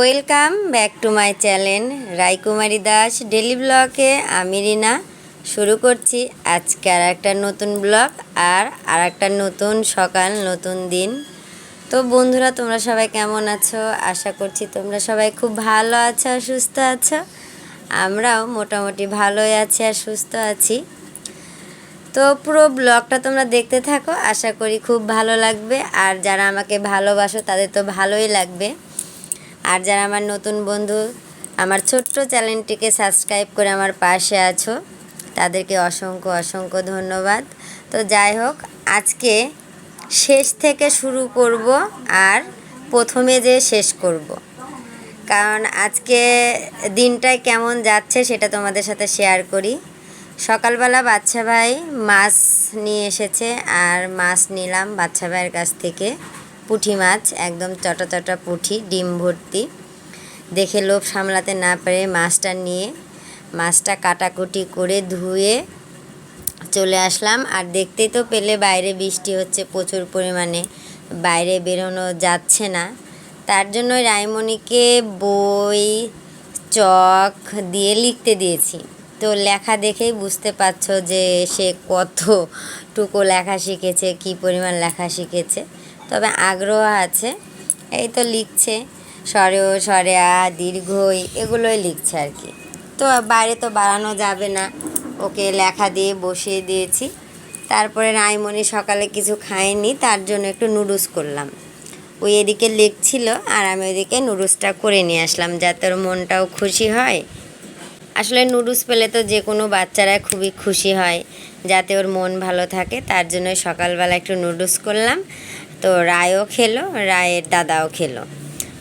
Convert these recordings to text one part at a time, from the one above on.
Welcome back to my channel Raikumari Das daily ব্লগে। আমি রিনা। শুরু করছি আজকে আর একটা নতুন ব্লগ আর আর একটা নতুন সকাল, নতুন দিন। তো বন্ধুরা, তোমরা সবাই কেমন আছো? আশা করছি তোমরা সবাই খুব ভালো আছো সুস্থ আছো। আমরাও মোটামুটি ভালোই আছি আর সুস্থ আছি। তো পুরো ব্লগটা তোমরা দেখতে থাকো। আশা করি খুব ভালো লাগবে। আর যারা আমাকে ভালোবাসো, তাদের তো ভালোই লাগবে। আর যারা আমার নতুন বন্ধু, আমার ছোট্ট চ্যানেলটিকে সাবস্ক্রাইব করে আমার পাশে আছো, তাদেরকে অসংখ্য অসংখ্য ধন্যবাদ। তো যাই হোক, আজকে শেষ থেকে শুরু করব আর প্রথমে যে শেষ করব। কারণ আজকে দিনটায় কেমন যাচ্ছে সেটা তোমাদের সাথে শেয়ার করি। সকালবেলা বাচ্চা ভাই মাছ নিয়ে এসেছে, আর মাছ নিলাম বাচ্চা ভাইয়ের কাছ থেকে। পুঁটি মাছ, একদম চটা চটা পুঁটি ডিম ভর্তি। দেখে লোভ সামলাতে না পেরে মাছটা নিয়ে, মাছটা কাটাকুটি করে ধুয়ে চলে আসলাম। আর দেখতেই তো পেলে বাইরে বৃষ্টি হচ্ছে প্রচুর পরিমাণে। বাইরে বেরোনো যাচ্ছে না। তার জন্য রায়মণিকে বই, চক দিয়ে লিখতে দিয়েছি। তো লেখা দেখেই বুঝতে পারছ যে সে কতটুকু লেখা শিখেছে, কি পরিমাণ লেখা শিখেছে। তবে আগ্রহ আছে। এই তো লিখছে স্বরেও স্বরে আ দীর্ঘই এগুলোই লিখছে আর কি। তো বাইরে তো বাড়ানো যাবে না। ওকে লেখা দিয়ে বসিয়ে দিয়েছি। তারপরে রায়মণি সকালে কিছু খায়নি, তার জন্য একটু নুডলস করলাম। ওই এদিকে লিখছিল আর আমি ওইদিকে নুডলসটা করে নিয়ে আসলাম যাতে ওর মনটাও খুশি হয়। আসলে নুডলস পেলে তো যে কোনো বাচ্চারা খুবই খুশি হয়, যাতে ওর মন ভালো থাকে, তার জন্য সকালবেলা একটু নুডলস করলাম। তো রায়ও খেলো, রায়ের দাদাও খেলো।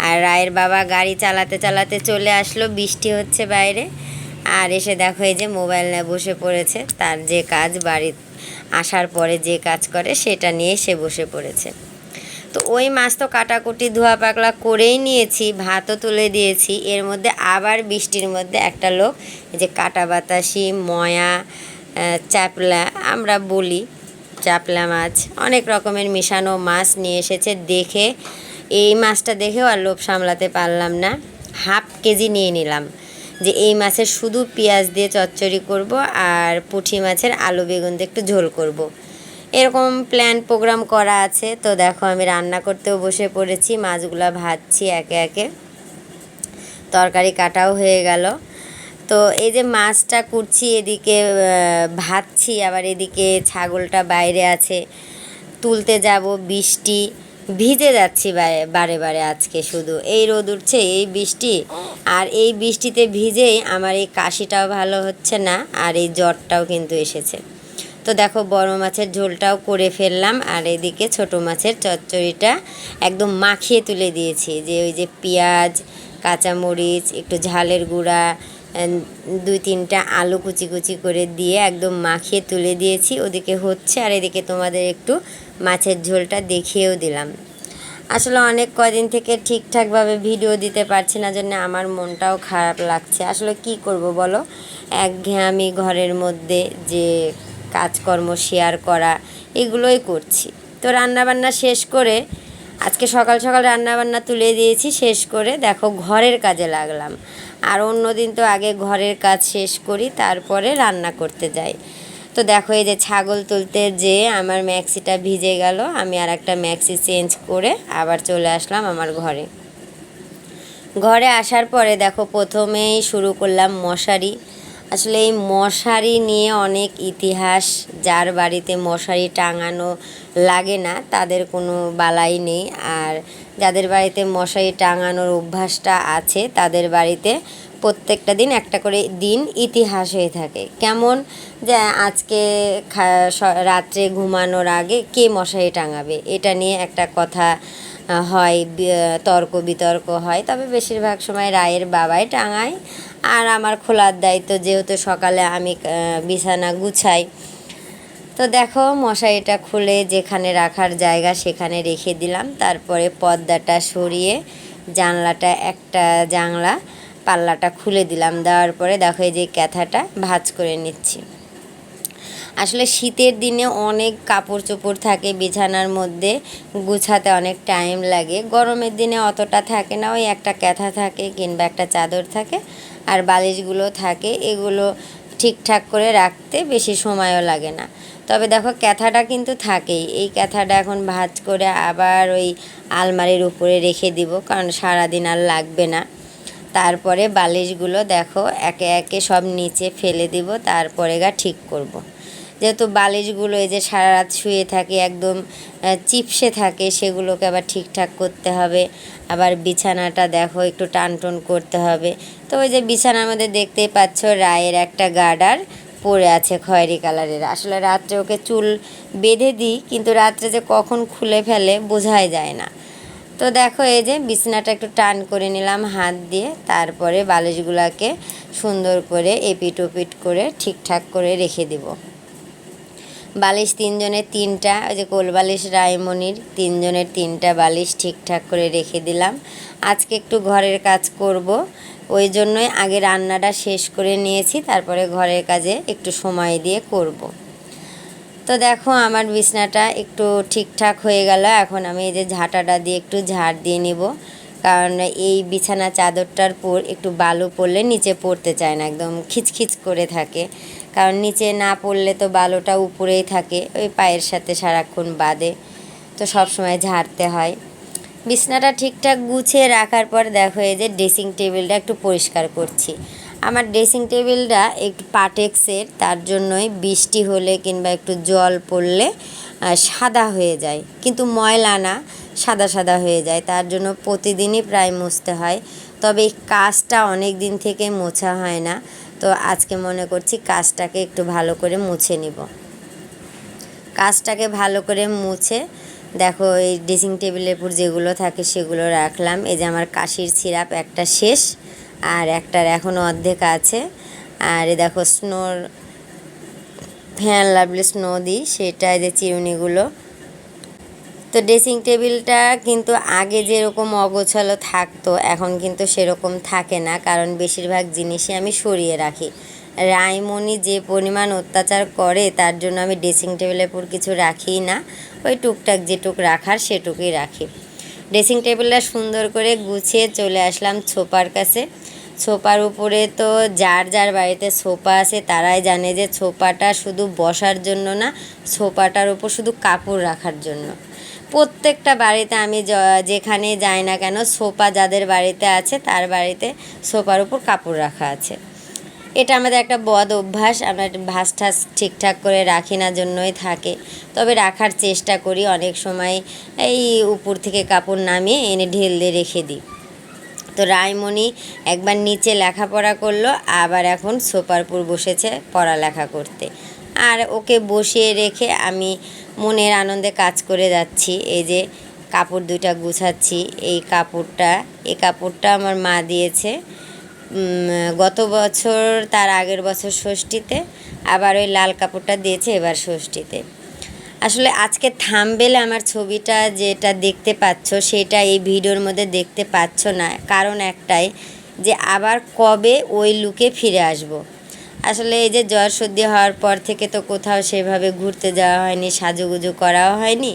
আর রায়ের বাবা গাড়ি চালাতে চালাতে চলে আসলো, বৃষ্টি হচ্ছে বাইরে। আর এসে দেখো এই যে মোবাইল নিয়ে বসে পড়েছে, তার যে কাজ বাড়ি আসার পরে যে কাজ করে সেটা নিয়ে সে বসে পড়েছে। তো ওই মাছ তো কাটাকুটি, ধোয়া পাকলা করেই নিয়েছি, ভাতও তুলে দিয়েছি। এর মধ্যে আবার বৃষ্টির মধ্যে একটা লোক যে কাটা বাতাসি, ময়া চাপলা আমরা বলি চাপলা মাছ, অনেক রকমের মিশানো মাছ নিয়ে এসেছে দেখে। এই মাছটা দেখেও আর লোভ সামলাতে পারলাম না। হাফ কেজি নিয়ে নিলাম। যে এই মাছের শুধু পেঁয়াজ দিয়ে চচ্চড়ি করব আর পুঁটি মাছের আলু বেগুন দিয়ে একটু ঝোল করব। এরকম প্ল্যান প্রোগ্রাম করা আছে। তো দেখো আমি রান্না করতেও বসে পড়েছি, মাছগুলো ভাজছি একে একে। তরকারি কাটাও হয়ে গেল। তো এই যে মাছটা কুটছি, এদিকে ভাজছি আবার এদিকে ছাগলটা বাইরে আছে। তুলতে যাব, বৃষ্টি ভিজে যাচ্ছি বারে বারে আজকে শুধু। এই রোদ উঠছে, এই বৃষ্টি, আর এই বৃষ্টিতে ভিজেই আমার এই কাশিটাও ভালো হচ্ছে না, আর এই জ্বরটাও কিন্তু এসেছে। তো দেখো, বড় মাছের ঝোলটাও করে ফেললাম, আর এদিকে ছোট মাছের চচ্চড়িটা একদম মাখিয়ে তুলে দিয়েছি। যে ওই যে পেঁয়াজ, কাঁচামরিচ, একটু ঝালের গুঁড়া দুই তিনটা আলু কুচি কুচি করে দিয়ে একদম মাখিয়ে তুলে দিয়েছি। ওদিকে হচ্ছে আর এদিকে তোমাদের একটু মাছের ঝোলটা দেখিয়েও দিলাম। আসলে অনেক কদিন থেকে ঠিকঠাকভাবে ভিডিও দিতে পারছি না, জন্য আমার মনটাও খারাপ লাগছে। আসলে কি করব বলো? একঘেয়ামি ঘরের মধ্যে যে কাজকর্ম, শেয়ার করা, এগুলোই করছি। তো রান্নাবান্না শেষ করে আজকে সকাল সকাল রান্নাবান্না তুলে দিয়েছি, শেষ করে দেখো ঘরের কাজে লাগলাম। আর অন্য দিন তো আগে ঘরের কাজ শেষ করি, তারপরে রান্না করতে যাই। তো দেখো এই যে ছাগল তুলতে যে আমার ম্যাক্সিটা ভিজে গেল, আমি আর একটা ম্যাক্সি চেঞ্জ করে আবার চলে আসলাম আমার ঘরে। ঘরে আসার পরে দেখো প্রথমেই শুরু করলাম মশারি। আসলে এই মশারি নিয়ে অনেক ইতিহাস, যার বাড়িতে মশারি টাঙানো লাগে না, তাদের কোনো বালাই নেই। আর যাদের বাড়িতে মশারি টাঙানোর অভ্যাসটা আছে, তাদের বাড়িতে প্রত্যেকটা দিন একটা করে দিন ইতিহাস হয়ে থাকে। কেমন যে আজকে রাত্রে ঘুমানোর আগে কে মশারি টাঙাবে? এটা নিয়ে একটা কথা হয় তর্ক বিতর্ক হয়। তবে বেশিরভাগ সময় রায়ের বাবাই টাঙায় আর আমার খোলার দায়িত্ব যেহেতু সকালে আমি বিছানা গুছাই। তো দেখো মশারিটা খুলে যেখানে রাখার জায়গা সেখানে রেখে দিলাম। তারপরে পর্দাটা সরিয়ে জানলাটা একটা জানলা, পাল্লাটা খুলে দিলাম। দেওয়ার পরে দেখো এই যে ক্যাথাটা ভাজ করে নিচ্ছি। আসলে শীতের দিনে অনেক কাপড় চোপড় থাকে বিছানার মধ্যে, গুছাতে অনেক টাইম লাগে। গরমের দিনে অতটা থাকে না, ওই একটা ক্যাথা থাকে কিংবা একটা চাদর থাকে। আর বালিশগুলো থাকে, এগুলো ঠিকঠাক করে রাখতে বেশি সময়ও লাগে না। তবে দেখো ক্যাথাটা কিন্তু থাকেই। এই ক্যাথাটা এখন ভাজ করে আবার ওই আলমারির উপরে রেখে দিব, কারণ সারাদিন আর লাগবে না। তারপরে বালিশগুলো দেখো একে একে সব নিচে ফেলে দিব, তারপরে গা ঠিক করব। যেহেতু বালিশগুলো এই যে সারা রাত শুয়ে থাকে, একদম চিপসে থাকে, সেগুলোকে আবার ঠিকঠাক করতে হবে। আবার বিছানাটা দেখো, একটু টানটন করতে হবে। তো ওই যে বিছানার মধ্যে দেখতেই পাচ্ছ, রায়ের একটা গার্ডার পড়ে আছে খয়েরি কালারের। আসলে রাত্রে ওকে চুল বেঁধে দিই, কিন্তু রাত্রে যে কখন খুলে ফেলে বোঝাই যায় না। তো দেখো এই যে বিছানাটা একটু টান করে নিলাম হাত দিয়ে, তারপরে বালিশগুলোকে সুন্দর করে এপিট ওপিট করে ঠিকঠাক করে রেখে দিব। বালিশ তিনজনের তিনটা, ওই যে কোল বালিশ রায়মণির তিনজনের তিনটা বালিশ ঠিকঠাক করে রেখে দিলাম। আজকে একটু ঘরের কাজ করব, ওই জন্যই আগে রান্নাটা শেষ করে নিয়েছি, তারপরে ঘরের কাজে একটু সময় দিয়ে করব। তো দেখো আমার বিছনাটা একটু ঠিকঠাক হয়ে গেল, এখন আমি এই যে ঝাঁটাটা দিয়ে একটু ঝাড় দিয়ে নিব। কারণ এই বিছানা চাদরটার পর একটু বালু পড়লে নিচে পড়তে চায় না, একদম খিচখিচ করে থাকে। কারণ নিচে না পড়লে তো বালুটা উপরেই থাকে, ওই পায়ের সাথে সারাক্ষণ বাদে তো সব সময় ঝাড়তে হয়। বিছনাটা ঠিকঠাক গুছিয়ে রাখার পর দেখো এই যে ড্রেসিং টেবিলটা একটু পরিষ্কার করছি। আমার ড্রেসিং টেবিলটা একটু পাটেক্সের, তার জন্যই বৃষ্টি হলে কিংবা একটু জল পড়লে সাদা হয়ে যায়। কিন্তু ময়লা না, সাদা সাদা হয়ে যায়, তার জন্য প্রতিদিনই প্রায় মুছতে হয়। তবে এই কাজটা অনেক দিন থেকে মোছা হয় না। তো আজকে মনে করছি কাজটাকে একটু ভালো করে মুছে নিব। কাজটাকে ভালো করে মুছে, দেখো এই ড্রেসিং টেবিলের উপর যেগুলো থাকে সেগুলো রাখলাম। এই যে আমার কাশির সিরাপ একটা শেষ, আর একটার এখনও অর্ধেক আছে। আর এই দেখো স্নোর, ফ্যান লাভলি স্নো দিই, সেটা এই যে চিরুনিগুলো তো ড্রেসিং টেবিলটা কিন্তু আগে যেরকম অগোছালো থাকতো, এখন কিন্তু সেরকম থাকে না। কারণ বেশিরভাগ জিনিসই আমি সরিয়ে রাখি। রায়মণি যে পরিমাণ অত্যাচার করে, তার জন্য আমি ড্রেসিং টেবিলের উপর কিছু রাখি না। ওই টুকটাক যেটুক রাখার, সেটুকুই রাখি। ড্রেসিং টেবিলটা সুন্দর করে গুছিয়ে চলে আসলাম ছোপার কাছে। ছোপার উপরে তো যার যার বাড়িতে সোফা আছে, তারাই জানে যে ছোপাটা শুধু বসার জন্য না, ছোপাটার উপর শুধু কাপড় রাখার জন্য। প্রত্যেকটা বাড়িতে আমি যেখানে যাই না কেন, সোফা যাদের বাড়িতে আছে, তার বাড়িতে সোফার উপর কাপড় রাখা আছে। এটা আমাদের একটা বদ অভ্যাস, আমরা ভাস ঠাস ঠিকঠাক করে রাখি না, জন্যই থাকে। তবে রাখার চেষ্টা করি, অনেক সময় এই উপর থেকে কাপড় নামিয়ে এনে ঢেল দিয়ে রেখে দিই। তো রায়মণি একবার নিচে লেখাপড়া করল, আবার এখন সোপারপুর বসেছে পড়ালেখা করতে। আর ওকে বসিয়ে রেখে আমি মনের আনন্দে কাজ করে যাচ্ছি। এই যে কাপড় দুইটা গুছাচ্ছি। এই কাপড়টা এই কাপড়টা আমার মা দিয়েছে। গত বছর, তার আগের বছর ষষ্ঠীতে, আবার ওই লাল কাপড়টা দিয়েছে এবার ষষ্ঠীতে। আসলে আজকে থামবেলে আমার ছবিটা যেটা দেখতে পাচ্ছ, সেটা এই ভিডিওর মধ্যে দেখতে পাচ্ছ না। কারণ একটাই যে আবার কবে ওই লুকে ফিরে আসব। আসলে এই যে জ্বর সর্দি হওয়ার পর থেকে তো কোথাও সেভাবে ঘুরতে যাওয়া হয়নি, সাজুগুজু করাও হয়নি,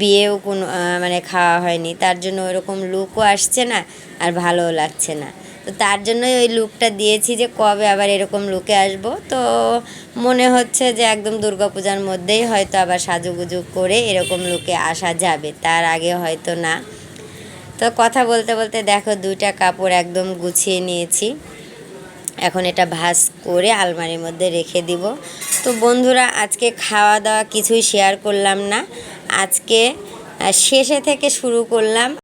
বিয়েও কোনো মানে খাওয়া হয়নি। তার জন্য ওরকম লুকও আসছে না আর ভালোও লাগছে না। তো তার জন্যই ওই লুকটা দিয়েছি যে কবে আবার এরকম লুকে আসব। তো মনে হচ্ছে যে একদম দুর্গাপূজার মধ্যেই হয়তো আবার সাজুগুজু করে এরকম লুকে আসা যাবে। তার আগে হয়তো না। তো কথা বলতে বলতে দেখো দুইটা কাপড় একদম গুছিয়ে নিয়েছি। এখন এটা ভাজ করে আলমারির মধ্যে রেখে দিব। তো বন্ধুরা, আজকে খাওয়া দাওয়া কিছুই শেয়ার করলাম না। আজকে শেষে থেকে শুরু করলাম।